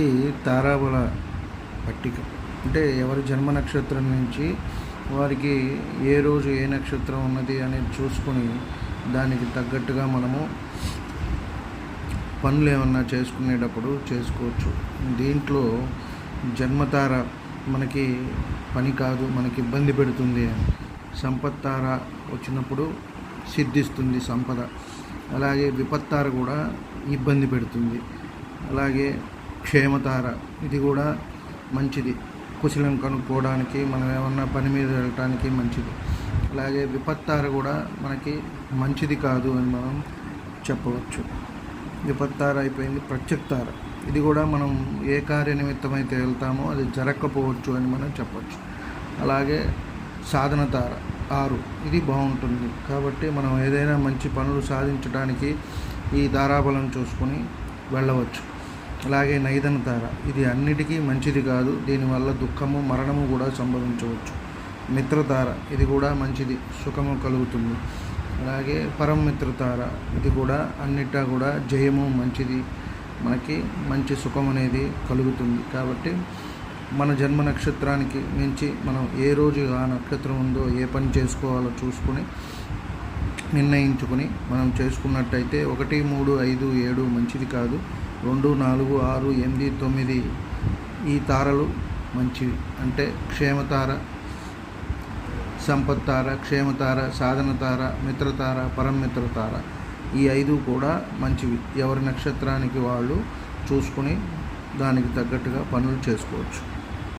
ఈ తారాబల పట్టిక. అంటే ఎవరి జన్మ నక్షత్రం నుంచి వారికి ఏ రోజు ఏ నక్షత్రం ఉన్నది అనేది చూసుకొని దానికి తగ్గట్టుగా మనము పనులు ఏమన్నా చేసుకునేటప్పుడు చేసుకోవచ్చు. దీంట్లో జన్మతార మనకి పని కాదు మనకి ఇబ్బంది పెడుతుంది అని. సంపత్తార వచ్చినప్పుడు సిద్ధిస్తుంది సంపద. అలాగే విపత్తార కూడా ఇబ్బంది పెడుతుంది. అలాగే క్షేమతార ఇది కూడా మంచిది. కుశలం కనుక్కోవడానికి మనం ఏమన్నా పని మీద వెళ్ళటానికి మంచిది. అలాగే విపత్తార కూడా మనకి మంచిది కాదు అని మనం చెప్పవచ్చు. విపత్తార అయిపోయింది ప్రత్యక్తార ఇది కూడా మనం ఏ కార్యనిమిత్తం అయితే వెళ్తామో అది జరగకపోవచ్చు అని మనం చెప్పవచ్చు అలాగే సాధన తార ఆరు. ఇది బాగుంటుంది. కాబట్టి మనం ఏదైనా మంచి పనులు సాధించడానికి ఈ ధారాబలం చూసుకొని వెళ్ళవచ్చు. అలాగే నైదన తార ఇది అన్నిటికీ మంచిది కాదు. దీనివల్ల దుఃఖము మరణము కూడా సంభవించవచ్చు. మిత్రతార ఇది కూడా మంచిది. సుఖము కలుగుతుంది. అలాగే పరం మిత్రతార ఇది కూడా అన్నిటా కూడా జయము మంచిది. మనకి మంచి సుఖం అనేది కలుగుతుంది. కాబట్టి మన జన్మ నక్షత్రానికి మించి మనం ఏ రోజు ఆ నక్షత్రం ఉందో ఏ పని చేసుకోవాలో చూసుకొని నిర్ణయించుకుని మనం చేసుకున్నట్టయితే ఒకటి మూడు ఐదు ఏడు మంచిది కాదు. రెండు నాలుగు ఆరు ఎనిమిది తొమ్మిది ఈ తారలు మంచివి. అంటే క్షేమతార సంపత్తార క్షేమతార సాధనతార మిత్రతార పరమిత్రతార ఈ ఐదు కూడా మంచివి. ఎవరి నక్షత్రానికి వాళ్ళు చూసుకుని దానికి తగ్గట్టుగా పనులు చేసుకోవచ్చు.